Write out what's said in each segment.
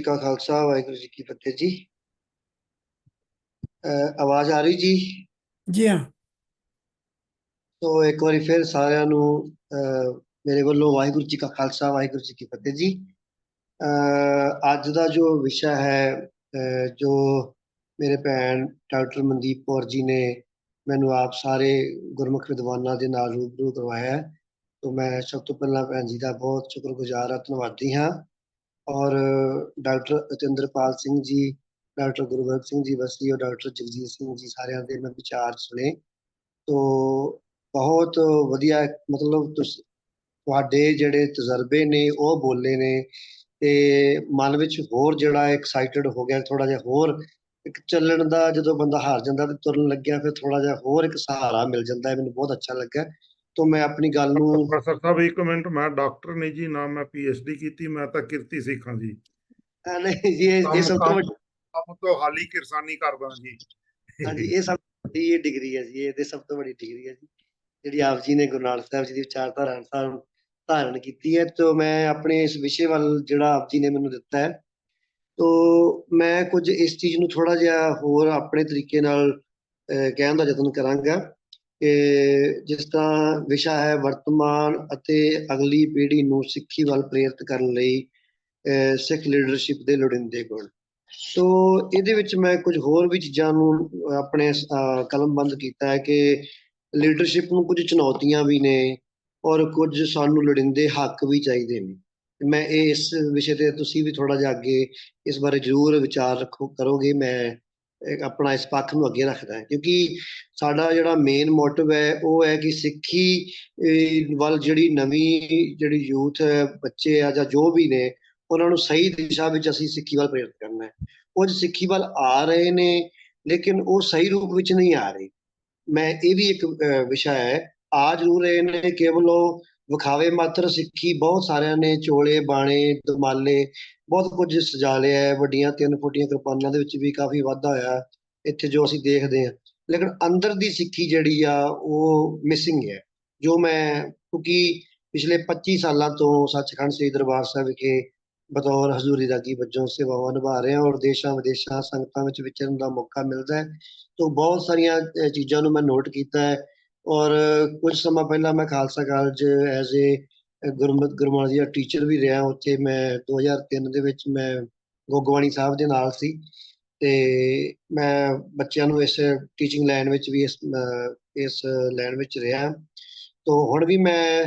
ਕਾ ਖਾਲਸਾ ਵਾਹਿਗੁਰੂ ਜੀ ਕੀ ਫਤਿਹ ਜੀ। ਆਵਾਜ਼ ਆ ਰਹੀ ਜੀ? ਜੀ ਹਾਂ। ਸੋ ਇੱਕ ਵਾਰੀ ਫਿਰ ਸਾਰਿਆਂ ਨੂੰ ਮੇਰੇ ਵੱਲੋਂ ਵਾਹਿਗੁਰੂ ਜੀ ਕਾ ਖਾਲਸਾ ਵਾਹਿਗੁਰੂ ਜੀ ਕੀ ਫਤਿਹ ਜੀ। ਅੱਜ ਦਾ ਜੋ ਵਿਸ਼ਾ ਹੈ ਜੋ ਮੇਰੇ ਭੈਣ ਡਾਕਟਰ ਮਨਦੀਪ ਕੌਰ ਜੀ ਨੇ ਮੈਨੂੰ ਆਪ ਸਾਰੇ ਗੁਰਮੁਖ ਵਿਦਵਾਨਾਂ ਦੇ ਨਾਲ ਰੂਬਰੂ ਕਰਵਾਇਆ ਹੈ ਤੋਂ ਮੈਂ ਸਭ ਤੋਂ ਪਹਿਲਾਂ ਭੈਣ ਜੀ ਦਾ ਬਹੁਤ ਸ਼ੁਕਰਗੁਜ਼ਾਰ ਹਾਂ ਧੰਨਵਾਦੀ ਹਾਂ। ਔਰ ਡਾਕਟਰ ਅਤਿੰਦਰਪਾਲ ਸਿੰਘ ਜੀ, ਡਾਕਟਰ ਗੁਰਬਖਸ਼ ਸਿੰਘ ਜੀ ਵਸੀ ਔਰ ਡਾਕਟਰ ਜਗਜੀਤ ਸਿੰਘ ਜੀ ਸਾਰਿਆਂ ਦੇ ਮੈਂ ਵਿਚਾਰ ਸੁਣੇ। ਤੋਂ ਬਹੁਤ ਵਧੀਆ ਮਤਲਬ ਤੁਸ, ਤੁਹਾਡੇ ਜਿਹੜੇ ਤਜਰਬੇ ਨੇ, ਉਹ ਬੋਲੇ ਨੇ ਤੇ ਮਨ ਵਿੱਚ ਹੋਰ ਜਿਹੜਾ ਐਕਸਾਈਟਡ ਹੋ ਗਿਆ ਥੋੜਾ ਜਿਹਾ ਹੋਰ ਇੱਕ ਚੱਲਣ ਦਾ ਜਦੋਂ ਬੰਦਾ ਹਾਰ ਜਾਂਦਾ ਤੇ ਤੁਰਨ ਲੱਗਿਆ, ਫਿਰ ਥੋੜਾ ਜਿਹਾ ਹੋਰ ਇੱਕ ਸਹਾਰਾ ਮਿਲ ਜਾਂਦਾ ਮੈਨੂੰ ਬਹੁਤ ਅੱਛਾ ਲੱਗਾ ਤੋਂ ਮੈਂ ਆਪਣੀ ਗੱਲ ਨੂੰ ਪ੍ਰੋਫੈਸਰ ਸਾਹਿਬ ਇੱਕ ਮਿੰਟ ਮੈਂ ਡਾਕਟਰ ਨਹੀਂ ਜੀ ਨਾ ਮੈਂ ਡੀ ਕੀਤੀ ਮੈਂ ਤਾਂ ਕਿਰਤੀ ਸਿੱਖਾਂ ਜੀ। ਨਹੀਂ ਜੀ ਇਹ ਸਭ ਤੋਂ ਵੱਡੀ ਕੰਮ ਤੋਂ ਹਾਲੀ ਕਿਰਸਾਨੀ ਕਰਦਾ ਜੀ। ਹਾਂਜੀ ਇਹ ਸਭ ਤੋਂ ਵੱਡੀ ਇਹ ਡਿਗਰੀ ਹੈ ਜੀ ਇਹ ਤੇ ਸਭ ਤੋਂ ਵੱਡੀ ਡਿਗਰੀ ਹੈ ਜੀ। ਜਿਹੜੀ ਆਪ ਜੀ ਨੇ ਗੁਰੂ ਨਾਨਕ ਸਾਹਿਬ ਜੀ ਦੀ ਵਿਚਾਰਧਾਰਾ ਅਨੁਸਾਰ ਧਾਰਨ ਕੀਤੀ ਹੈ ਤੋਂ ਮੈਂ ਆਪਣੇ ਇਸ ਵਿਸ਼ੇ ਵੱਲ ਜਿਹੜਾ ਆਪ ਜੀ ਨੇ ਮੈਨੂੰ ਦਿੱਤਾ ਹੈ ਤੋਂ ਮੈਂ ਕੁਝ ਇਸ ਚੀਜ਼ ਨੂੰ ਥੋੜਾ ਜਿਹਾ ਹੋਰ ਆਪਣੇ ਤਰੀਕੇ ਨਾਲ ਕਹਿਣ ਦਾ ਯਤਨ ਕਰਾਂਗਾ। ਜਿਸ ਤਰ੍ਹਾਂ ਵਿਸ਼ਾ ਹੈ ਵਰਤਮਾਨ ਅਤੇ ਅਗਲੀ ਪੀੜ੍ਹੀ ਨੂੰ ਸਿੱਖੀ ਵੱਲ ਪ੍ਰੇਰਿਤ ਕਰਨ ਲਈ ਸਿੱਖ ਲੀਡਰਸ਼ਿਪ ਦੇ ਲੋੜੀਂਦੇ ਗੁਣ ਸੋ ਇਹਦੇ ਵਿੱਚ ਮੈਂ ਕੁਝ ਹੋਰ ਵੀ ਚੀਜ਼ਾਂ ਨੂੰ ਆਪਣੇ ਕਲਮਬੰਦ ਕੀਤਾ ਹੈ ਕਿ ਲੀਡਰਸ਼ਿਪ ਨੂੰ ਕੁਝ ਚੁਣੌਤੀਆਂ ਵੀ ਨੇ ਔਰ ਕੁਝ ਸਾਨੂੰ ਲੋੜੀਂਦੇ ਹੱਕ ਵੀ ਚਾਹੀਦੇ ਨੇ। ਮੈਂ ਇਹ ਇਸ ਵਿਸ਼ੇ ਤੇ ਤੁਸੀਂ ਵੀ ਥੋੜਾ ਜਿਹਾ ਅੱਗੇ ਇਸ ਬਾਰੇ ਜ਼ਰੂਰ ਵਿਚਾਰ ਰੱਖੋ, ਕਰੋਗੇ, ਮੈਂ ਆਪਣਾ ਇਸ ਪੱਖ ਨੂੰ ਅੱਗੇ ਰੱਖਦਾ ਹਾਂ, ਕਿਉਂਕਿ ਸਾਡਾ ਜਿਹੜਾ ਮੇਨ ਮੋਟਿਵ ਹੈ, ਉਹ ਹੈ ਕਿ ਸਿੱਖੀ ਵੱਲ ਜਿਹੜੀ ਨਵੀਂ ਜਿਹੜੀ ਯੂਥ ਹੈ ਬੱਚੇ ਆ ਜਾਂ ਜੋ ਵੀ ਨੇ, ਉਹਨਾਂ ਨੂੰ ਸਹੀ ਦਿਸ਼ਾ ਵਿੱਚ ਅਸੀਂ ਸਿੱਖੀ ਵੱਲ ਪ੍ਰੇਰਿਤ ਕਰਨਾ ਹੈ। ਕੁਝ ਸਿੱਖੀ ਵੱਲ ਆ ਰਹੇ ਨੇ, ਲੇਕਿਨ ਉਹ ਸਹੀ ਰੂਪ ਵਿੱਚ ਨਹੀਂ ਆ ਰਹੇ। ਮੈਂ ਇਹ ਵੀ ਇੱਕ ਵਿਸ਼ਾ ਹੈ, ਆ ਜ਼ਰੂਰ ਰਹੇ ਨੇ, ਕੇਵਲ ਉਹ ਵਿਖਾਵੇ ਮਾਤਰ ਸਿੱਖੀ ਬਹੁਤ ਸਾਰਿਆਂ ਨੇ ਚੋਲੇ, ਬਾਣੇ, ਦਮਾਲੇ ਬਹੁਤ ਕੁਝ ਸਜਾ ਲਿਆ ਹੈ। ਵੱਡੀਆਂ ਤਿੰਨ ਫੁੱਟੀਆਂ ਕਿਰਪਾਨਾਂ ਦੇ ਵਿੱਚ ਵੀ ਕਾਫੀ ਵਾਧਾ ਹੋਇਆ ਇੱਥੇ ਜੋ ਅਸੀਂ ਦੇਖਦੇ ਹਾਂ। ਲੇਕਿਨ ਅੰਦਰ ਦੀ ਸਿੱਖੀ ਜਿਹੜੀ ਆ, ਉਹ ਮਿਸਿੰਗ ਹੈ। ਜੋ ਮੈਂ, ਕਿਉਂਕਿ ਪਿਛਲੇ 25 ਸਾਲਾਂ ਤੋਂ ਸੱਚਖੰਡ ਸ੍ਰੀ ਦਰਬਾਰ ਸਾਹਿਬ ਵਿਖੇ ਬਤੌਰ ਹਜ਼ੂਰੀ ਰਾਗੀ ਵਜੋਂ ਸੇਵਾਵਾਂ ਨਿਭਾ ਰਹੇ ਹਾਂ ਔਰ ਦੇਸ਼ਾਂ ਵਿਦੇਸ਼ਾਂ ਸੰਗਤਾਂ ਵਿੱਚ ਵਿਚਰਨ ਦਾ ਮੌਕਾ ਮਿਲਦਾ ਹੈ। ਤੋਂ ਬਹੁਤ ਸਾਰੀਆਂ ਚੀਜ਼ਾਂ ਨੂੰ ਮੈਂ ਨੋਟ ਕੀਤਾ ਹੈ। ਔਰ ਕੁਝ ਸਮਾਂ ਪਹਿਲਾਂ ਮੈਂ Khalsa college as a Gurmat Gurmaan ji teacher ਵੀ ਰਿਹਾ। ਉੱਥੇ ਮੈਂ 2003 ਦੇ ਵਿੱਚ ਮੈਂ ਗੋਗਵਾਣੀ ਸਾਹਿਬ ਦੇ ਨਾਲ ਸੀ ਤੇ ਮੈਂ ਬੱਚਿਆਂ ਨੂੰ ਇਸ ਟੀਚਿੰਗ ਲਾਈਨ ਵਿੱਚ ਵੀ ਇਸ ਅਹ, ਇਸ ਲਾਈਨ ਵਿੱਚ ਰਿਹਾ। ਤੋਂ ਹੁਣ ਵੀ ਮੈਂ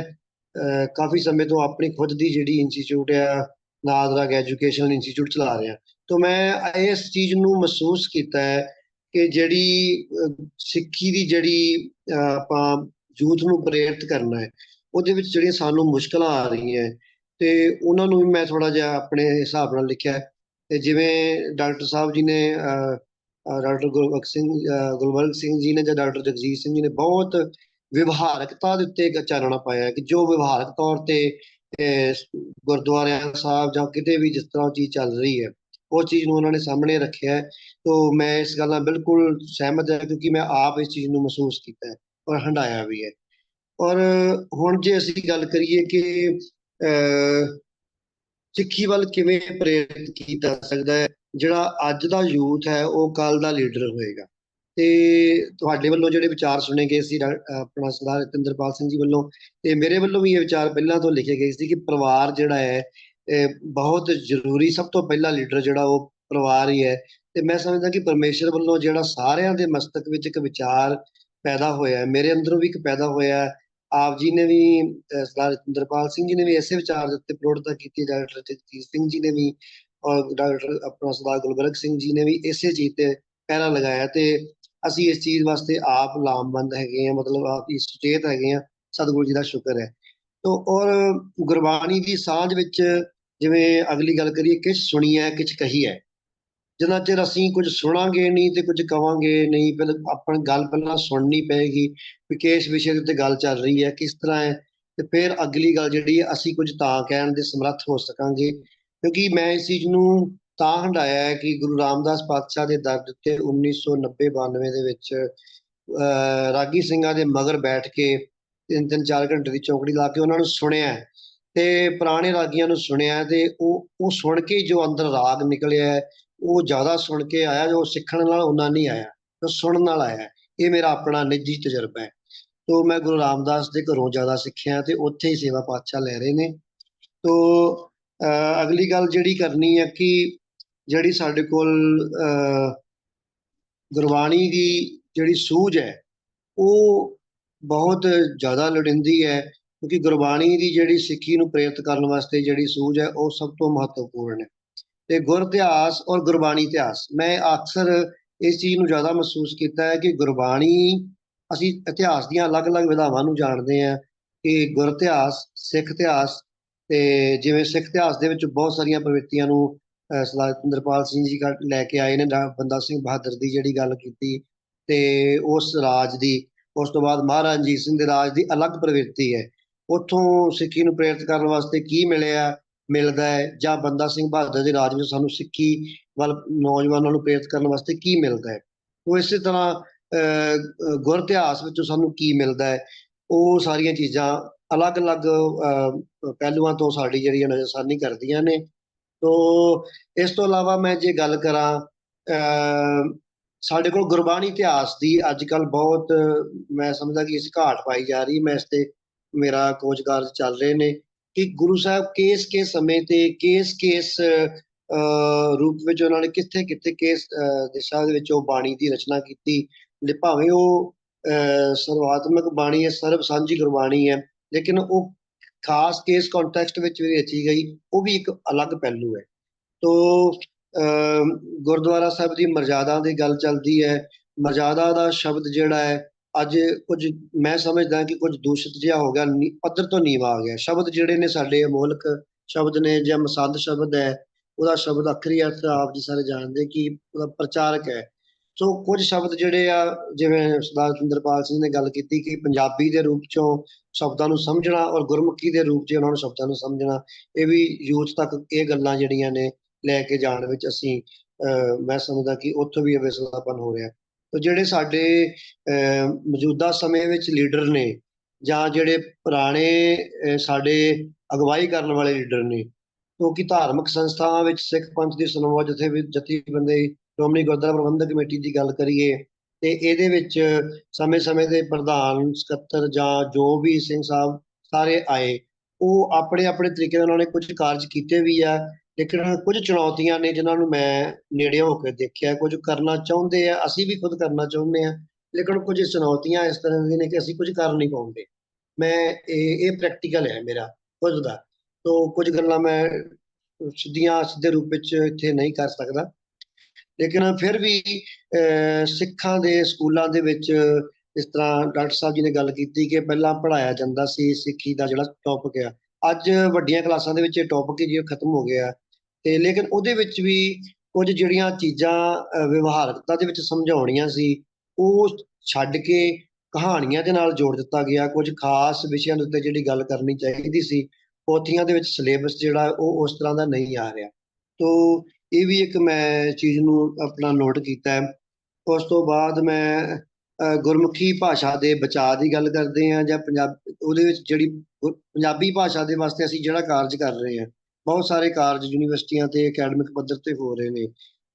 ਕਾਫੀ ਸਮੇਂ ਤੋਂ ਆਪਣੀ ਖੁਦ ਦੀ ਜਿਹੜੀ ਇੰਸਟੀਚਿਊਟ ਆ ਨਾਦਰਾਗ ਐਜੂਕੇਸ਼ਨਲ ਇੰਸਟੀਚਿਊਟ ਚਲਾ ਰਿਹਾ। ਤੋਂ ਮੈਂ ਇਸ ਚੀਜ਼ ਨੂੰ ਮਹਿਸੂਸ ਕੀਤਾ ਹੈ ਕਿ ਜਿਹੜੀ ਸਿੱਖੀ ਦੀ ਜਿਹੜੀ ਆਪਾਂ ਯੂਥ ਨੂੰ ਪ੍ਰੇਰਿਤ ਕਰਨਾ ਹੈ ਉਹਦੇ ਵਿੱਚ ਜਿਹੜੀਆਂ ਸਾਨੂੰ ਮੁਸ਼ਕਲਾਂ ਆ ਰਹੀਆਂ ਤੇ ਉਹਨਾਂ ਨੂੰ ਵੀ ਮੈਂ ਥੋੜਾ ਜਿਹਾ ਆਪਣੇ ਹਿਸਾਬ ਨਾਲ ਲਿਖਿਆ ਹੈ। ਤੇ ਜਿਵੇਂ ਡਾਕਟਰ ਸਾਹਿਬ ਜੀ ਨੇ ਡਾਕਟਰ ਗੁਰਬਖਸ਼ ਸਿੰਘ ਅਹ, ਗੁਰਬਖਸ਼ ਸਿੰਘ ਜੀ ਨੇ ਜਾਂ ਡਾਕਟਰ ਜਗਜੀਤ ਸਿੰਘ ਜੀ ਨੇ ਬਹੁਤ ਵਿਵਹਾਰਕਤਾ ਦੇ ਉੱਤੇ ਇੱਕ ਚਾਨਣਾ ਪਾਇਆ ਕਿ ਜੋ ਵਿਵਹਾਰਕ ਤੌਰ ਤੇ ਗੁਰਦੁਆਰਿਆਂ ਸਾਹਿਬ ਜਾਂ ਕਿਤੇ ਵੀ ਜਿਸ ਤਰ੍ਹਾਂ ਚੀਜ਼ ਚੱਲ ਰਹੀ ਹੈ ਉਹ ਚੀਜ਼ ਨੂੰ ਉਹਨਾਂ ਨੇ ਸਾਹਮਣੇ ਰੱਖਿਆ ਹੈ। ਤੋ ਮੈਂ ਇਸ ਗੱਲ ਨਾਲ ਬਿਲਕੁਲ ਸਹਿਮਤ ਹਾਂ ਕਿਉਂਕਿ ਮੈਂ ਆਪ ਇਸ ਚੀਜ਼ ਨੂੰ ਮਹਿਸੂਸ ਕੀਤਾ ਹੈ ਔਰ ਹੰਡਾਇਆ ਵੀ ਹੈ। ਔਰ ਹੁਣ ਜੇ ਅਸੀਂ ਗੱਲ ਕਰੀਏ ਕਿ ਸਿੱਖੀ ਵੱਲ ਕਿਵੇਂ ਪ੍ਰੇਰਿਤ ਕੀਤਾ ਸਕਦਾ ਹੈ, ਜਿਹੜਾ ਅੱਜ ਦਾ ਯੂਥ ਹੈ, ਉਹ ਕੱਲ ਦਾ ਲੀਡਰ ਹੋਏਗਾ। ਤੇ ਤੁਹਾਡੇ ਵੱਲੋਂ ਜਿਹੜੇ ਵਿਚਾਰ ਸੁਣੇ ਗਏ ਸੀ ਆਪਣਾ ਸਰਦਾਰ ਰਤਿੰਦਰਪਾਲ ਸਿੰਘ ਜੀ ਵੱਲੋਂ, ਤੇ ਮੇਰੇ ਵੱਲੋਂ ਵੀ ਇਹ ਵਿਚਾਰ ਪਹਿਲਾਂ ਤੋਂ ਲਿਖੇ ਗਏ ਸੀ ਕਿ ਪਰਿਵਾਰ ਜਿਹੜਾ ਹੈ ਬਹੁਤ ਜ਼ਰੂਰੀ ਸਭ ਤੋਂ ਪਹਿਲਾ ਲੀਡਰ ਜਿਹੜਾ ਉਹ ਪਰਿਵਾਰ ਹੀ ਹੈ। ਤੇ ਮੈਂ ਸਮਝਦਾ ਕਿ ਪਰਮੇਸ਼ਰ ਵੱਲੋਂ ਜਿਹੜਾ ਸਾਰਿਆਂ ਦੇ ਮਸਤਕ ਵਿੱਚ ਇੱਕ ਵਿਚਾਰ ਪੈਦਾ ਹੋਇਆ ਹੈ ਮੇਰੇ ਅੰਦਰੋਂ ਵੀ ਇੱਕ ਪੈਦਾ ਹੋਇਆ ਆਪ ਜੀ ਨੇ ਵੀ ਸਰਦਾਰ ਰਤਿੰਦਰਪਾਲ ਸਿੰਘ ਜੀ ਨੇ ਵੀ ਇਸੇ ਵਿਚਾਰ ਦੇ ਉੱਤੇ ਪ੍ਰੋੜਤਾ ਕੀਤੀ ਹੈ, ਡਾਕਟਰ ਜਗਜੀਤ ਸਿੰਘ ਜੀ ਨੇ ਵੀ ਔਰ ਡਾਕਟਰ ਆਪਣਾ ਸਰਦਾਰ ਗੁਲਬਰਗ ਸਿੰਘ ਜੀ ਨੇ ਵੀ ਇਸੇ ਚੀਜ਼ ਤੇ ਪਹਿਰਾ ਲਗਾਇਆ ਤੇ ਅਸੀਂ ਇਸ ਚੀਜ਼ ਵਾਸਤੇ ਆਪ ਲਾਮਬੰਦ ਹੈਗੇ ਆ ਮਤਲਬ ਆਪ ਹੀ ਸੁਚੇਤ ਹੈਗੇ ਆ ਸਤਿਗੁਰੂ ਜੀ ਦਾ ਸ਼ੁਕਰ ਹੈ। ਤੋ ਔਰ ਗੁਰਬਾਣੀ ਦੀ ਸਾਂਝ ਵਿੱਚ ਜਿਵੇਂ ਅਗਲੀ ਗੱਲ ਕਰੀਏ ਕਿਛ ਸੁਣੀ ਹੈ ਕਿਛ ਕਹੀ ਹੈ ਜਿੰਨਾ ਚਿਰ ਅਸੀਂ ਕੁਝ ਸੁਣਾਂਗੇ ਨਹੀਂ ਤੇ ਕੁਝ ਕਵਾਂਗੇ ਨਹੀਂ ਪਹਿਲਾਂ ਆਪਣੀ ਗੱਲ ਪਹਿਲਾਂ ਸੁਣਨੀ ਪਏਗੀ ਵੀ ਕਿਸ ਵਿਸ਼ੇ ਦੇ ਉੱਤੇ ਗੱਲ ਚੱਲ ਰਹੀ ਹੈ, ਕਿਸ ਤਰ੍ਹਾਂ ਹੈ, ਤੇ ਫਿਰ ਅਗਲੀ ਗੱਲ ਜਿਹੜੀ ਹੈ, ਅਸੀਂ ਕੁਝ ਤਾਂ ਕਹਿਣ ਦੇ ਸਮਰੱਥ ਹੋ ਸਕਾਂਗੇ। ਕਿਉਂਕਿ ਮੈਂ ਇਸ ਚੀਜ਼ ਨੂੰ ਤਾਂ ਹੰਡਾਇਆ ਹੈ ਕਿ ਗੁਰੂ ਰਾਮਦਾਸ ਪਾਤਸ਼ਾਹ ਦੇ ਦਰ ਦੇ ਉੱਤੇ 1990 92 ਦੇ ਵਿੱਚ, ਅਹ, ਰਾਗੀ ਸਿੰਘਾਂ ਦੇ ਮਗਰ ਬੈਠ ਕੇ ਤਿੰਨ ਤਿੰਨ ਚਾਰ ਘੰਟੇ ਦੀ ਚੌਕੜੀ ਲਾ ਕੇ ਉਹਨਾਂ ਨੂੰ ਸੁਣਿਆ ਹੈ। ਤੇ ਪੁਰਾਣੇ ਰਾਗੀਆਂ ਨੂੰ ਸੁਣਿਆ ਤੇ ਉਹ ਉਹ ਸੁਣ ਕੇ ਜੋ ਅੰਦਰ ਰਾਗ ਨਿਕਲਿਆ ਉਹ ਜ਼ਿਆਦਾ ਸੁਣ ਕੇ ਆਇਆ ਜੋ ਸਿੱਖਣ ਨਾਲ ਉਹਨਾਂ ਨਹੀਂ ਆਇਆ ਤੇ ਸੁਣਨ ਨਾਲ ਆਇਆ। ਇਹ ਮੇਰਾ ਆਪਣਾ ਨਿੱਜੀ ਤਜਰਬਾ ਹੈ। ਤੋ ਮੈਂ ਗੁਰੂ ਰਾਮਦਾਸ ਦੇ ਘਰੋਂ ਜ਼ਿਆਦਾ ਸਿੱਖਿਆ ਤੇ ਉੱਥੇ ਹੀ ਸੇਵਾ ਪਾਤਸ਼ਾਹ ਲੈ ਰਹੇ ਨੇ। ਤੋ ਅਹ, ਅਗਲੀ ਗੱਲ ਜਿਹੜੀ ਕਰਨੀ ਹੈ ਕਿ ਜਿਹੜੀ ਸਾਡੇ ਕੋਲ ਅਹ, ਗੁਰਬਾਣੀ ਦੀ ਜਿਹੜੀ ਸੂਝ ਹੈ ਉਹ ਬਹੁਤ ਜ਼ਿਆਦਾ ਲੋੜੀਂਦੀ ਹੈ। ਕਿਉਂਕਿ ਗੁਰਬਾਣੀ ਦੀ ਜਿਹੜੀ ਸਿੱਖੀ ਨੂੰ ਪ੍ਰੇਰਿਤ ਕਰਨ ਵਾਸਤੇ ਜਿਹੜੀ ਸੂਝ ਹੈ, ਉਹ ਸਭ ਤੋਂ ਮਹੱਤਵਪੂਰਨ ਹੈ। ਤੇ ਗੁਰ ਇਤਿਹਾਸ ਔਰ ਗੁਰਬਾਣੀ ਇਤਿਹਾਸ, ਮੈਂ ਅਕਸਰ ਇਸ ਚੀਜ਼ ਨੂੰ ਜ਼ਿਆਦਾ ਮਹਿਸੂਸ ਕੀਤਾ ਹੈ ਕਿ ਗੁਰਬਾਣੀ ਅਸੀਂ ਇਤਿਹਾਸ ਦੀਆਂ ਅਲੱਗ-ਅਲੱਗ ਵਿਧਾਵਾਂ ਨੂੰ ਜਾਣਦੇ ਹਾਂ ਕਿ ਗੁਰ ਇਤਿਹਾਸ, ਸਿੱਖ ਇਤਿਹਾਸ ਤੇ ਜਿਵੇਂ ਸਿੱਖ ਇਤਿਹਾਸ ਦੇ ਵਿੱਚ ਬਹੁਤ ਸਾਰੀਆਂ ਪ੍ਰਵਿਰਤੀਆਂ ਨੂੰ ਸਰਦਾਰ ਇੰਦਰਪਾਲ ਸਿੰਘ ਜੀ ਕੱਢ- ਲੈ ਕੇ ਆਏ ਨੇ, ਡਾ- ਬੰਦਾ ਸਿੰਘ ਬਹਾਦਰ ਦੀ ਜਿਹੜੀ ਗੱਲ ਕੀਤੀ ਤੇ ਉਸ ਰਾਜ ਦੀ, ਉਸ ਤੋਂ ਬਾਅਦ ਮਹਾਰਾਜ ਰਣਜੀਤ ਸਿੰਘ ਦੇ ਰਾਜ ਦੀ ਅਲੱਗ ਪ੍ਰਵਿਰਤੀ ਹੈ। ਉੱਥੋਂ ਸਿੱਖੀ ਨੂੰ ਪ੍ਰੇਰਿਤ ਕਰਨ ਵਾਸਤੇ ਕੀ ਮਿਲਿਆ ਮਿਲਦਾ ਹੈ? ਜਾਂ ਬੰਦਾ ਸਿੰਘ ਬਹਾਦਰ ਦੇ ਰਾਜ ਵਿੱਚ ਸਾਨੂੰ ਸਿੱਖੀ ਵੱਲ ਨੌਜਵਾਨਾਂ ਨੂੰ ਪ੍ਰੇਰਿਤ ਕਰਨ ਵਾਸਤੇ ਕੀ ਮਿਲਦਾ ਹੈ? ਉਹ ਇਸੇ ਤਰ੍ਹਾਂ ਗੁਰ ਇਤਿਹਾਸ ਵਿੱਚੋਂ ਸਾਨੂੰ ਕੀ ਮਿਲਦਾ ਹੈ? ਉਹ ਸਾਰੀਆਂ ਚੀਜ਼ਾਂ ਅਲੱਗ-ਅਲੱਗ ਅਹ, ਪਹਿਲੂਆਂ ਤੋਂ ਸਾਡੀ ਜਿਹੜੀ ਨਜ਼ਰਸਾਨੀ ਕਰਦੀਆਂ ਨੇ। ਤੋ ਇਸ ਤੋਂ ਇਲਾਵਾ ਮੈਂ ਜੇ ਗੱਲ ਕਰਾਂ ਅਹ, ਸਾਡੇ ਕੋਲ ਗੁਰਬਾਣੀ ਇਤਿਹਾਸ ਦੀ ਅੱਜ ਕੱਲ ਬਹੁਤ ਮੈਂ ਸਮਝਦਾ ਕਿ ਇਸ ਘਾਟ ਪਾਈ ਜਾ ਰਹੀ ਮੈਂ ਇਸ ਤੇ ਮੇਰਾ ਖੋਜ ਕਾਰਜ ਚੱਲ ਰਹੇ ਨੇ ਕਿ ਗੁਰੂ ਸਾਹਿਬ ਕਿਸ ਕਿਸ ਸਮੇਂ ਤੇ ਕਿਸ ਕਿਸ ਰੂਪ ਵਿੱਚ ਉਹਨਾਂ ਨੇ ਕਿੱਥੇ ਕਿੱਥੇ ਕਿਸ ਦਿਸ਼ਾ ਦੇ ਵਿੱਚ ਉਹ ਬਾਣੀ ਦੀ ਰਚਨਾ ਕੀਤੀ ਭਾਵੇਂ ਉਹ ਸਰਵਾਤਮਕ ਬਾਣੀ ਹੈ, ਸਰਬ ਸਾਂਝੀ ਗੁਰਬਾਣੀ ਹੈ, ਲੇਕਿਨ ਉਹ ਖਾਸ ਕੇਸ ਕੰਟੈਕਸਟ ਵਿੱਚ ਵੀ ਰਚੀ ਗਈ, ਉਹ ਵੀ ਇੱਕ ਅਲੱਗ ਪਹਿਲੂ ਹੈ। ਤੋ ਅਮ ਗੁਰਦੁਆਰਾ ਸਾਹਿਬ ਦੀ ਮਰਜ਼ਾਦਾ ਦੀ ਗੱਲ ਚੱਲਦੀ ਹੈ, ਮਰਜ਼ਾਦਾ ਦਾ ਸ਼ਬਦ ਜਿਹੜਾ ਹੈ ਅੱਜ ਕੁਝ ਮੈਂ ਸਮਝਦਾ ਕਿ ਕੁਝ ਦੂਸ਼ਿਤ ਜਿਹਾ ਹੋ ਗਿਆ ਪੱਧਰ ਤੋਂ ਨੀਵਾਂ ਆ ਗਿਆ। ਸ਼ਬਦ ਜਿਹੜੇ ਨੇ ਸਾਡੇ ਅਮੋਲਕ ਸ਼ਬਦ ਨੇ ਜਾਂ ਮਸੰਦ ਸ਼ਬਦ ਹੈ ਉਹਦਾ ਸ਼ਬਦ ਅਖਰੀ ਅਰਥ ਆਪ ਜੀ ਸਾਰੇ ਜਾਣਦੇ ਕਿ ਉਹਦਾ ਪ੍ਰਚਾਰਕ ਹੈ। ਸੋ ਕੁਝ ਸ਼ਬਦ ਜਿਹੜੇ ਆ ਜਿਵੇਂ ਸਰਦਾਰ ਸੁੰਦਰਪਾਲ ਸਿੰਘ ਨੇ ਗੱਲ ਕੀਤੀ ਕਿ ਪੰਜਾਬੀ ਦੇ ਰੂਪ ਚੋਂ ਸ਼ਬਦਾਂ ਨੂੰ ਸਮਝਣਾ ਔਰ ਗੁਰਮੁਖੀ ਦੇ ਰੂਪ 'ਚ ਉਹਨਾਂ ਨੂੰ ਸ਼ਬਦਾਂ ਨੂੰ ਸਮਝਣਾ ਇਹ ਵੀ ਯੂਥ ਤੱਕ ਇਹ ਗੱਲਾਂ ਜਿਹੜੀਆਂ ਨੇ ਲੈ ਕੇ ਜਾਣ ਵਿੱਚ ਅਸੀਂ ਅਹ, ਮੈਂ ਸਮਝਦਾ ਕਿ ਉੱਥੋਂ ਵੀ ਅਵੇਸਲਾਪਨ ਹੋ ਰਿਹਾ। ਜਿਹੜੇ ਸਾਡੇ ਅਹ, ਮੌਜੂਦਾ ਸਮੇਂ ਵਿੱਚ ਲੀਡਰ ਨੇ ਜਾਂ ਜਿਹੜੇ ਪੁਰਾਣੇ ਸਾਡੇ ਅਗਵਾਈ ਕਰਨ ਵਾਲੇ ਲੀਡਰ ਨੇ ਕਿਉਂਕਿ ਧਾਰਮਿਕ ਸੰਸਥਾਵਾਂ ਵਿੱਚ ਸਿੱਖ ਪੰਥ ਦੀ ਸੁਣਵਾ ਜਥੇ ਵੀ ਜਥੇਬੰਦੀ ਸ਼੍ਰੋਮਣੀ ਗੁਰਦੁਆਰਾ ਪ੍ਰਬੰਧਕ ਕਮੇਟੀ ਦੀ ਗੱਲ ਕਰੀਏ ਤੇ ਇਹਦੇ ਵਿੱਚ ਸਮੇਂ-ਸਮੇਂ ਦੇ ਪ੍ਰਧਾਨ ਸਕੱਤਰ ਜਾਂ ਜੋ ਵੀ ਸਿੰਘ ਸਾਹਿਬ ਸਾਰੇ ਆਏ ਉਹ ਆਪਣੇ ਆਪਣੇ ਤਰੀਕੇ ਨਾਲ ਉਹਨਾਂ ਨੇ ਕੁਝ ਕਾਰਜ ਕੀਤੇ ਵੀ ਆ ਲੇਕਿਨ ਕੁਝ ਚੁਣੌਤੀਆਂ ਨੇ ਜਿਨ੍ਹਾਂ ਨੂੰ ਮੈਂ ਨੇੜੇ ਹੋ ਕੇ ਦੇਖਿਆ ਕੁਝ ਕਰਨਾ ਚਾਹੁੰਦੇ ਆ ਅਸੀਂ ਵੀ ਖੁਦ ਕਰਨਾ ਚਾਹੁੰਦੇ ਆ ਲੇਕਿਨ ਕੁਝ ਚੁਣੌਤੀਆਂ ਇਸ ਤਰ੍ਹਾਂ ਦੀਆਂ ਨੇ ਕਿ ਅਸੀਂ ਕੁਝ ਕਰ ਨਹੀਂ ਪਾਉਂਦੇ। ਮੈਂ ਇਹ ਇਹ ਪ੍ਰੈਕਟੀਕਲ ਹੈ ਮੇਰਾ ਖੁਦ ਦਾ। ਤੋਂ ਕੁਝ ਗੱਲਾਂ ਮੈਂ ਸਿੱਧੀਆਂ ਸਿੱਧੇ ਰੂਪ ਵਿੱਚ ਇੱਥੇ ਨਹੀਂ ਕਰ ਸਕਦਾ। ਲੇਕਿਨ ਫਿਰ ਵੀ ਅਹ, ਸਿੱਖਾਂ ਦੇ ਸਕੂਲਾਂ ਦੇ ਵਿੱਚ ਇਸ ਤਰ੍ਹਾਂ ਡਾਕਟਰ ਸਾਹਿਬ ਜੀ ਨੇ ਗੱਲ ਕੀਤੀ ਕਿ ਪਹਿਲਾਂ ਪੜ੍ਹਾਇਆ ਜਾਂਦਾ ਸੀ ਸਿੱਖੀ ਦਾ ਜਿਹੜਾ ਟੌਪਿਕ ਆ। ਅੱਜ ਵੱਡੀਆਂ ਕਲਾਸਾਂ ਦੇ ਵਿੱਚ ਇਹ ਟੌਪਿਕ ਹੀ ਖਤਮ ਹੋ ਗਿਆ ਤੇ ਲੇਕਿਨ ਉਹਦੇ ਵਿੱਚ ਵੀ ਕੁਝ ਜਿਹੜੀਆਂ ਚੀਜ਼ਾਂ ਵਿਵਹਾਰਕਤਾ ਦੇ ਵਿੱਚ ਸਮਝਾਉਣੀਆਂ ਸੀ, ਉਹ ਛੱਡ ਕੇ ਕਹਾਣੀਆਂ ਦੇ ਨਾਲ ਜੋੜ ਦਿੱਤਾ ਗਿਆ। ਕੁਝ ਖਾਸ ਵਿਸ਼ਿਆਂ ਦੇ ਉੱਤੇ ਜਿਹੜੀ ਗੱਲ ਕਰਨੀ ਚਾਹੀਦੀ ਸੀ, ਪੋਥੀਆਂ ਦੇ ਵਿੱਚ ਸਿਲੇਬਸ ਜਿਹੜਾ, ਉਹ ਉਸ ਤਰ੍ਹਾਂ ਦਾ ਨਹੀਂ ਆ ਰਿਹਾ। ਤੋ, ਇਹ ਵੀ ਇੱਕ ਮੈਂ ਚੀਜ਼ ਨੂੰ ਆਪਣਾ ਨੋਟ ਕੀਤਾ ਹੈ। ਉਸ ਤੋਂ ਬਾਅਦ ਮੈਂ ਗੁਰਮੁਖੀ ਭਾਸ਼ਾ ਦੇ ਬਚਾਅ ਦੀ ਗੱਲ ਕਰਦੇ ਹਾਂ ਜਾਂ ਪੰਜਾਬ, ਉਹਦੇ ਵਿੱਚ ਜਿਹੜੀ ਪੰਜਾਬੀ ਭਾਸ਼ਾ ਦੇ ਵਾਸਤੇ ਅਸੀਂ ਜਿਹੜਾ ਕਾਰਜ ਕਰ ਰਹੇ ਹਾਂ ਬਹੁਤ ਸਾਰੇ ਕਾਰਜ ਯੂਨੀਵਰਸਿਟੀਆਂ ਤੇ ਅਕੈਡਮਿਕ ਪੱਧਰ ਤੇ ਹੋ ਰਹੇ ਨੇ।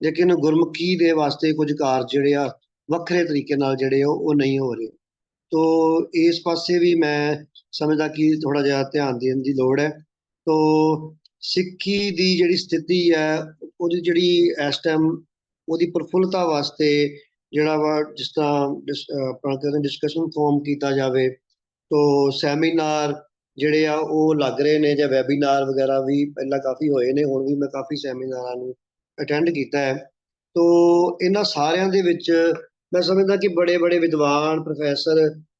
ਲੇਕਿਨ ਗੁਰਮੁਖੀ ਦੇ ਵਾਸਤੇ ਕੁਝ ਕਾਰਜ ਜਿਹੜੇ ਆ, ਵੱਖਰੇ ਤਰੀਕੇ ਨਾਲ ਜਿਹੜੇ ਆ, ਉਹ ਨਹੀਂ ਹੋ ਰਹੇ। ਤੋ ਇਸ ਪਾਸੇ ਵੀ ਮੈਂ ਸਮਝਦਾ ਕਿ ਥੋੜਾ ਜਿਹਾ ਧਿਆਨ ਦੇਣ ਦੀ ਲੋੜ ਹੈ। ਤੋ ਸਿੱਖੀ ਦੀ ਜਿਹੜੀ ਸਥਿਤੀ ਹੈ, ਉਹਦੀ ਜਿਹੜੀ ਇਸ ਟਾਈਮ ਉਹਦੀ ਪ੍ਰਫੁੱਲਤਾ ਵਾਸਤੇ ਜਿਹੜਾ ਵਾ, ਜਿਸ ਤਰ੍ਹਾਂ ਡਿਸ- ਅਹ ਆਪਣਾ ਕਹਿੰਦੇ ਡਿਸਕਸ਼ਨ ਫੋਰਮ ਕੀਤਾ ਜਾਵੇ, ਤੋ ਸੈਮੀਨਾਰ ਜਿਹੜੇ ਆ ਉਹ ਲੱਗ ਰਹੇ ਨੇ ਜਾਂ ਵੈਬੀਨਾਰ ਵਗੈਰਾ ਵੀ ਪਹਿਲਾਂ ਕਾਫੀ ਹੋਏ ਨੇ ਹੁਣ ਵੀ ਮੈਂ ਕਾਫੀ ਸੈਮੀਨਾਰਾਂ ਨੂੰ ਅਟੈਂਡ ਕੀਤਾ ਹੈ। ਤੋ ਇਹਨਾਂ ਸਾਰਿਆਂ ਦੇ ਵਿੱਚ ਮੈਂ ਸਮਝਦਾ ਕਿ ਬੜੇ ਬੜੇ ਵਿਦਵਾਨ ਪ੍ਰੋਫੈਸਰ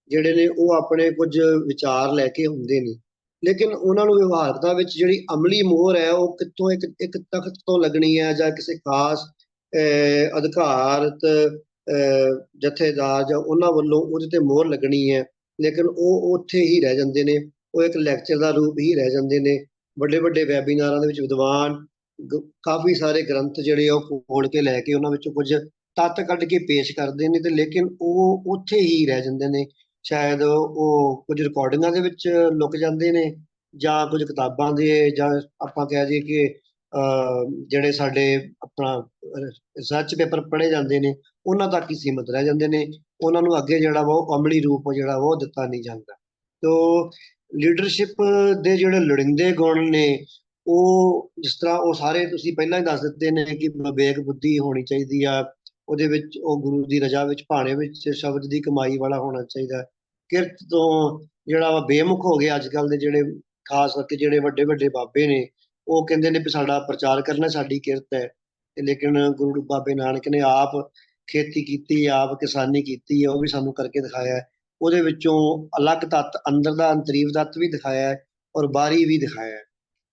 ਜਿਹੜੇ ਨੇ ਉਹ ਆਪਣੇ ਕੁਝ ਵਿਚਾਰ ਲੈ ਕੇ ਹੁੰਦੇ ਨੇ। ਲੇਕਿਨ ਉਹਨਾਂ ਨੂੰ ਵਿਵਹਾਰਤਾ ਵਿੱਚ ਜਿਹੜੀ ਅਮਲੀ ਮੋਹਰ ਹੈ ਉਹ ਕਿੱਥੋਂ ਇੱਕ ਇੱਕ ਤਖਤ ਤੋਂ ਲੱਗਣੀ ਹੈ ਜਾਂ ਕਿਸੇ ਖਾਸ ਅਹ, ਅਧਿਕਾਰਤ ਜਥੇਦਾਰ ਜਾਂ ਉਹਨਾਂ ਵੱਲੋਂ ਉਹਦੇ ਤੇ ਮੋਹਰ ਲੱਗਣੀ ਹੈ। ਲੇਕਿਨ ਉਹ ਉੱਥੇ ਹੀ ਰਹਿ ਜਾਂਦੇ ਨੇ। ਉਹ ਇੱਕ ਲੈਕਚਰ ਦਾ ਰੂਪ ਹੀ ਰਹਿ ਜਾਂਦੇ ਨੇ। ਵੱਡੇ ਵੱਡੇ ਵੈਬੀਨਾਰਾਂ ਦੇ ਵਿੱਚ ਵਿਦਵਾਨ ਕਾਫੀ ਸਾਰੇ ਗ੍ਰੰਥ ਜਿਹੜੇ ਉਹ ਖੋਲ ਕੇ ਲੈ ਕੇ ਉਹਨਾਂ ਵਿੱਚੋਂ ਕੁਝ ਤੱਤ ਕੱਢ ਕੇ ਪੇਸ਼ ਕਰਦੇ ਨੇ ਤੇ ਲੇਕਿਨ ਉਹ ਉੱਥੇ ਹੀ ਰਹਿ ਜਾਂਦੇ ਨੇ। ਸ਼ਾਇਦ ਉਹ ਕੁਝ ਰਿਕਾਰਡਿੰਗਾਂ ਦੇ ਵਿੱਚ ਲੁਕ ਜਾਂਦੇ ਨੇ ਜਾਂ ਕੁਝ ਕਿਤਾਬਾਂ ਦੇ ਜਾਂ ਆਪਾਂ ਕਹਿ ਦਈਏ ਕਿ ਅਹ, ਜਿਹੜੇ ਸਾਡੇ ਆਪਣਾ ਰਿਸਰਚ ਪੇਪਰ ਪੜ੍ਹੇ ਜਾਂਦੇ ਨੇ ਉਹਨਾਂ ਤੱਕ ਹੀ ਸੀਮਤ ਰਹਿ ਜਾਂਦੇ ਨੇ। ਉਹਨਾਂ ਨੂੰ ਅੱਗੇ ਜਿਹੜਾ ਵਾ ਉਹ ਅਮਲੀ ਰੂਪ ਜਿਹੜਾ ਵਾ ਉਹ ਦਿੱਤਾ ਨਹੀਂ ਜਾਂਦਾ। ਤੋ ਲੀਡਰਸ਼ਿਪ ਦੇ ਜਿਹੜੇ ਲੋੜੀਂਦੇ ਗੁਣ ਨੇ, ਉਹ ਜਿਸ ਤਰ੍ਹਾਂ ਉਹ ਸਾਰੇ ਤੁਸੀਂ ਪਹਿਲਾਂ ਹੀ ਦੱਸ ਦਿੱਤੇ ਨੇ ਕਿ ਵਿਵੇਕ ਬੁੱਧੀ ਹੋਣੀ ਚਾਹੀਦੀ ਆ, ਉਹਦੇ ਵਿੱਚ ਉਹ ਗੁਰੂ ਦੀ ਰਜ਼ਾ ਵਿੱਚ, ਭਾਣੇ ਵਿੱਚ ਸ਼ਬਦ ਦੀ ਕਮਾਈ ਵਾਲਾ ਹੋਣਾ ਚਾਹੀਦਾ ਕਿਰਤ ਤੋਂ ਜਿਹੜਾ ਵਾ ਬੇਮੁਖ ਹੋ ਗਿਆ ਅੱਜ ਕੱਲ ਦੇ ਜਿਹੜੇ, ਖਾਸ ਕਰਕੇ ਜਿਹੜੇ ਵੱਡੇ ਵੱਡੇ ਬਾਬੇ ਨੇ, ਉਹ ਕਹਿੰਦੇ ਨੇ ਵੀ ਸਾਡਾ ਪ੍ਰਚਾਰ ਕਰਨਾ ਸਾਡੀ ਕਿਰਤ ਹੈ। ਲੇਕਿਨ ਗੁਰੂ ਬਾਬੇ ਨਾਨਕ ਨੇ ਆਪ ਖੇਤੀ ਕੀਤੀ, ਆਪ ਕਿਸਾਨੀ ਕੀਤੀ ਹੈ, ਉਹ ਵੀ ਸਾਨੂੰ ਕਰਕੇ ਦਿਖਾਇਆ ਉਹਦੇ ਵਿੱਚੋਂ ਅਲੱਗ ਤੱਤ ਅੰਦਰ ਦਾ ਅੰਤਰੀਵ ਤੱਤ ਵੀ ਦਿਖਾਇਆ ਹੈ ਔਰ ਬਾਹਰੀ ਵੀ ਦਿਖਾਇਆ ਹੈ।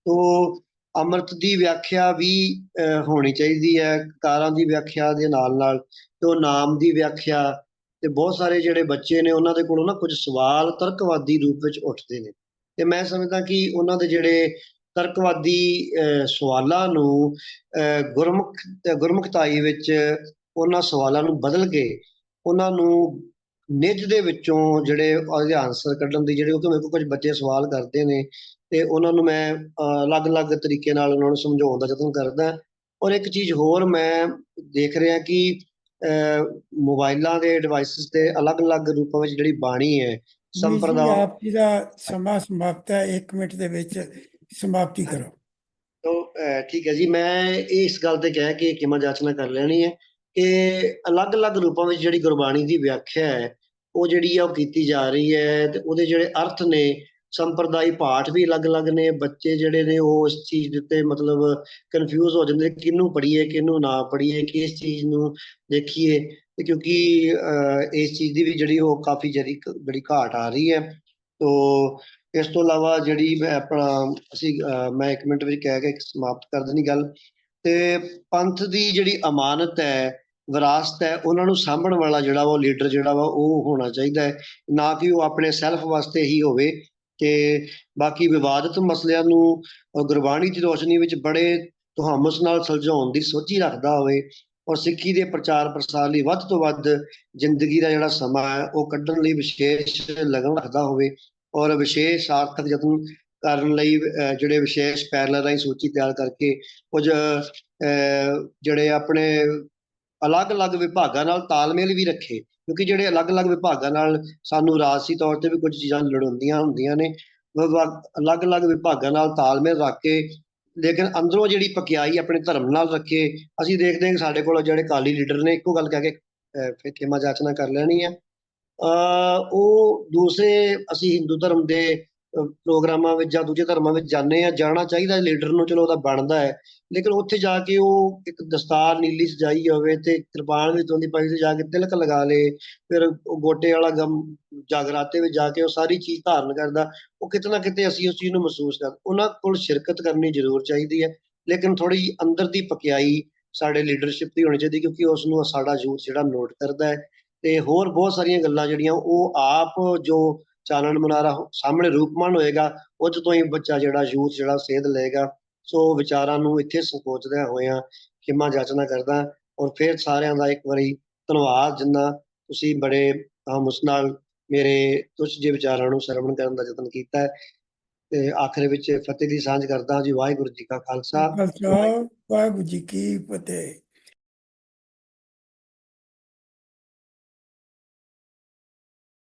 ਤੋ ਅੰਮ੍ਰਿਤ ਦੀ ਵਿਆਖਿਆ ਵੀ ਹੋਣੀ ਚਾਹੀਦੀ ਹੈ ਕਾਰਾਂ ਦੀ ਵਿਆਖਿਆ ਦੇ ਨਾਲ ਨਾਲ ਤੇ ਉਹ ਨਾਮ ਦੀ ਵਿਆਖਿਆ ਤੇ ਬਹੁਤ ਸਾਰੇ ਜਿਹੜੇ ਬੱਚੇ ਨੇ ਉਹਨਾਂ ਦੇ ਕੋਲੋਂ ਨਾ ਕੁਝ ਸਵਾਲ ਤਰਕਵਾਦੀ ਰੂਪ ਵਿੱਚ ਉੱਠਦੇ ਨੇ। ਤੇ ਮੈਂ ਸਮਝਦਾ ਕਿ ਉਹਨਾਂ ਦੇ ਜਿਹੜੇ ਤਰਕਵਾਦੀ ਅਹ, ਸਵਾਲਾਂ ਨੂੰ ਅਹ, ਗੁਰਮੁਖ ਗੁਰਮੁਖਤਾਈ ਵਿੱਚ ਉਹਨਾਂ ਸਵਾਲਾਂ ਨੂੰ ਬਦਲ ਕੇ ਉਹਨਾਂ ਨੂੰ ਨਿੱਜ ਦੇ ਵਿੱਚੋਂ ਜਿਹੜੇ ਉਹਦੇ ਆਨਸਰ ਕੱਢਣ ਦੀ ਜਿਹੜੇ ਕਿਉਂਕਿ ਮੇਰੇ ਕੋਲ ਕੁਝ ਬੱਚੇ ਸਵਾਲ ਕਰਦੇ ਨੇ ਤੇ ਉਹਨਾਂ ਨੂੰ ਮੈਂ ਅਲੱਗ-ਅਲੱਗ ਤਰੀਕੇ ਨਾਲ ਉਹਨਾਂ ਨੂੰ ਸਮਝਾਉਣ ਦਾ ਯਤਨ ਕਰਦਾ। ਔਰ ਇੱਕ ਚੀਜ਼ ਹੋਰ ਮੈਂ ਦੇਖ ਰਿਹਾ ਕਿ ਮੋਬਾਈਲਾਂ ਦੇ ਡਿਵਾਈਸਸ ਤੇ ਅਲੱਗ-ਅਲੱਗ ਰੂਪਾਂ ਵਿੱਚ ਜਿਹੜੀ ਬਾਣੀ ਹੈ ਸੰਪਰਦਾ ਆਪ ਜੀ ਦਾ ਸਮਾਂ ਸਮਾਪਤ ਹੈ 1 ਮਿੰਟ ਦੇ ਵਿੱਚ ਸਮਾਪਤੀ ਕਰੋ। ਤੋ ਠੀਕ ਹੈ ਜੀ ਮੈਂ ਇਸ ਗੱਲ ਤੇ ਕਹਿ ਕੇ ਕਿਮਾ ਜਾਚਨਾ ਕਰ ਲੈਣੀ ਹੈ। ਕਿ ਅਲੱਗ-ਅਲੱਗ ਰੂਪਾਂ ਵਿੱਚ ਜਿਹੜੀ ਗੁਰਬਾਣੀ ਦੀ ਵਿਆਖਿਆ ਹੈ, ਉਹ ਜਿਹੜੀ ਆ ਉਹ ਕੀਤੀ ਜਾ ਰਹੀ ਹੈ ਤੇ ਉਹਦੇ ਜਿਹੜੇ ਅਰਥ ਨੇ ਸੰਪਰਦਾਇ ਪਾਠ ਵੀ ਅਲੱਗ-ਅਲੱਗ ਨੇ, ਬੱਚੇ ਜਿਹੜੇ ਨੇ ਉਹ ਇਸ ਚੀਜ਼ ਦੇ ਉੱਤੇ ਮਤਲਬ ਕਨਫਿਊਜ਼ ਹੋ ਜਾਂਦੇ ਕਿਹਨੂੰ ਪੜ੍ਹੀਏ, ਕਿਹਨੂੰ ਨਾ ਪੜ੍ਹੀਏ, ਕਿਸ ਚੀਜ਼ ਨੂੰ ਦੇਖੀਏ ਤੇ ਕਿਉਂਕਿ ਇਸ ਚੀਜ਼ ਦੀ ਵੀ ਜਿਹੜੀ ਉਹ ਕਾਫੀ ਜਿਹੜੀ ਬੜੀ ਘਾਟ ਆ ਰਹੀ ਹੈ। ਤੋ ਇਸ ਤੋਂ ਇਲਾਵਾ ਜਿਹੜੀ ਮੈਂ ਆਪਣਾ, ਅਸੀਂ ਮੈਂ ਇੱਕ ਮਿੰਟ ਵਿੱਚ ਕਹਿ ਕੇ ਸਮਾਪਤ ਕਰ ਦੇਣੀ ਗੱਲ। ਤੇ ਪੰਥ ਦੀ ਜਿਹੜੀ ਅਮਾਨਤ ਹੈ ਵਿਰਾਸਤ ਹੈ ਉਹਨਾਂ ਨੂੰ ਸਾਂਭਣ ਵਾਲਾ ਜਿਹੜਾ ਵਾ ਉਹ ਲੀਡਰ ਜਿਹੜਾ ਵਾ ਉਹ ਹੋਣਾ ਚਾਹੀਦਾ ਹੈ। ਨਾ ਕਿ ਉਹ ਆਪਣੇ ਸੈਲਫ ਵਾਸਤੇ ਹੀ ਹੋਵੇ ਤੇ ਬਾਕੀ ਵਿਵਾਦਤ ਮਸਲਿਆਂ ਨੂੰ ਗੁਰਬਾਣੀ ਦੀ ਰੋਸ਼ਨੀ ਵਿੱਚ ਬੜੇ ਤੁਹਮਸ ਨਾਲ ਸੁਲਝਾਉਣ ਦੀ ਸੋਚੀ ਰੱਖਦਾ ਹੋਵੇ ਔਰ ਸਿੱਖੀ ਦੇ ਪ੍ਰਚਾਰ ਪ੍ਰਸਾਰ ਲਈ ਵੱਧ ਤੋਂ ਵੱਧ ਜ਼ਿੰਦਗੀ ਦਾ ਜਿਹੜਾ ਸਮਾਂ ਹੈ ਉਹ ਕੱਢਣ ਲਈ ਵਿਸ਼ੇਸ਼ ਲਗਨ ਰੱਖਦਾ ਹੋਵੇ ਔਰ ਵਿਸ਼ੇਸ਼ ਸਾਰਥਕ ਯਤਨ ਕਰਨ ਲਈ ਅਹ, ਜਿਹੜੇ ਵਿਸ਼ੇਸ਼ ਪੈਰਲਲ ਰਾਹੀਂ ਸੂਚੀ ਤਿਆਰ ਕਰਕੇ ਕੁਝ ਅਹ, ਜਿਹੜੇ ਆਪਣੇ ਅਲੱਗ-ਅਲੱਗ ਵਿਭਾਗਾਂ ਨਾਲ ਤਾਲਮੇਲ ਵੀ ਰੱਖੇ, ਕਿਉਂਕਿ ਜਿਹੜੇ ਅਲੱਗ-ਅਲੱਗ ਵਿਭਾਗਾਂ ਨਾਲ ਸਾਨੂੰ ਰਾਜਸੀ ਤੌਰ ਤੇ ਵੀ ਕੁਝ ਚੀਜ਼ਾਂ ਲੜਾਉਂਦੀਆਂ ਹੁੰਦੀਆਂ ਨੇ ਅਲੱਗ-ਅਲੱਗ ਵਿਭਾਗਾਂ ਨਾਲ ਤਾਲਮੇਲ ਰੱਖ ਕੇ, ਲੇਕਿਨ ਅੰਦਰੋਂ ਜਿਹੜੀ ਪਕਿਆਈ ਆਪਣੇ ਧਰਮ ਨਾਲ ਰੱਖੇ, ਅਸੀਂ ਦੇਖਦੇ ਹਾਂ ਕਿ ਸਾਡੇ ਕੋਲ ਜਿਹੜੇ ਕਾਲੀ ਲੀਡਰ ਨੇ, ਇੱਕੋ ਗੱਲ ਕਹਿ ਕੇ ਫਿਰ ਖੇਮਾ ਜਾਚਨਾ ਕਰ ਲੈਣੀ ਹੈ। ਅਹ, ਉਹ ਦੂਸਰੇ ਅਸੀਂ ਹਿੰਦੂ ਧਰਮ ਦੇ ਪ੍ਰੋਗਰਾਮਾਂ ਵਿੱਚ ਜਾਂ ਦੂਜੇ ਧਰਮਾਂ ਵਿੱਚ ਜਾਂਦੇ ਆ ਜਾਣਾ ਚਾਹੀਦਾ ਲੀਡਰ ਨੂੰ, ਚਲੋ ਉਹਦਾ ਬਣਦਾ ਹੈ। ਲੇਕਿਨ ਉੱਥੇ ਜਾ ਕੇ ਉਹ ਇੱਕ ਦਸਤਾਰ ਨੀਲੀ ਸਜਾਈ ਹੋਵੇ ਤੇ ਕਿਰਪਾਨ ਵੀ ਤੋਂਦੀ ਪਾਈ ਤੇ ਜਾ ਕੇ ਤਿਲਕ ਲਗਾ ਲੇ, ਫਿਰ ਗੋਟੇ ਵਾਲਾ ਗਮ ਜਾਗਰਾਤੇ ਵਿੱਚ ਜਾ ਕੇ ਉਹ ਸਾਰੀ ਚੀਜ਼ ਧਾਰਨ ਕਰਦਾ, ਉਹ ਕਿਤੇ ਨਾ ਕਿਤੇ ਅਸੀਂ ਉਸ ਚੀਜ਼ ਨੂੰ ਮਹਿਸੂਸ ਕਰ, ਉਹਨਾਂ ਕੋਲ ਸ਼ਿਰਕਤ ਕਰਨੀ ਜ਼ਰੂਰ ਚਾਹੀਦੀ ਹੈ। ਲੇਕਿਨ ਥੋੜੀ ਜਿਹੀ ਅੰਦਰ ਦੀ ਪਕਿਆਈ ਸਾਡੇ ਲੀਡਰਸ਼ਿਪ ਦੀ ਹੋਣੀ ਚਾਹੀਦੀ ਕਿਉਂਕਿ ਉਸ ਨੂੰ ਸਾਡਾ ਯੂਥ ਜਿਹੜਾ ਨੋਟ ਕਰਦਾ ਹੈ। ਤੇ ਹੋਰ ਬਹੁਤ ਸਾਰੀਆਂ ਗੱਲਾਂ ਜਿਹੜੀਆਂ ਉਹ ਆਪ ਜੋ ਚਾਨਣ ਮਨਾਰਾ ਸਾਹਮਣੇ ਰੂਪਮਾਨ ਹੋਏਗਾ, ਉਹ ਤੋਂ ਹੀ ਬੱਚਾ ਜਿਹੜਾ ਯੂਥ ਜਿਹੜਾ ਸੇਧ ਲਏਗਾ। ਸੋ ਵਿਚਾਰਾਂ ਨੂੰ ਇੱਥੇ ਸੰਕੋਚਦਿਆਂ ਹੋਇਆਂ ਖਿਮਾ ਜਾਚਨਾ ਕਰਦਾ ਔਰ ਫਿਰ ਸਾਰਿਆਂ ਦਾ ਇੱਕ ਵਾਰੀ ਧੰਨਵਾਦ, ਜਿੰਨਾ ਤੁਸੀਂ ਬੜੇ ਹਮਸ ਨਾਲ ਮੇਰੇ ਤੁਛ ਜਿਹੇ ਵਿਚਾਰਾਂ ਨੂੰ ਸਰਵਣ ਕਰਨ ਦਾ ਯਤਨ ਕੀਤਾ ਹੈ। ਤੇ ਆਖਰ ਵਿੱਚ ਫਤਿਹ ਦੀ ਸਾਂਝ ਕਰਦਾ ਜੀ ਵਾਹਿਗੁਰੂ ਜੀ ਕਾ ਖਾਲਸਾ, ਵਾਹਿਗੁਰੂ ਜੀ ਕੀ ਫਤਿਹ।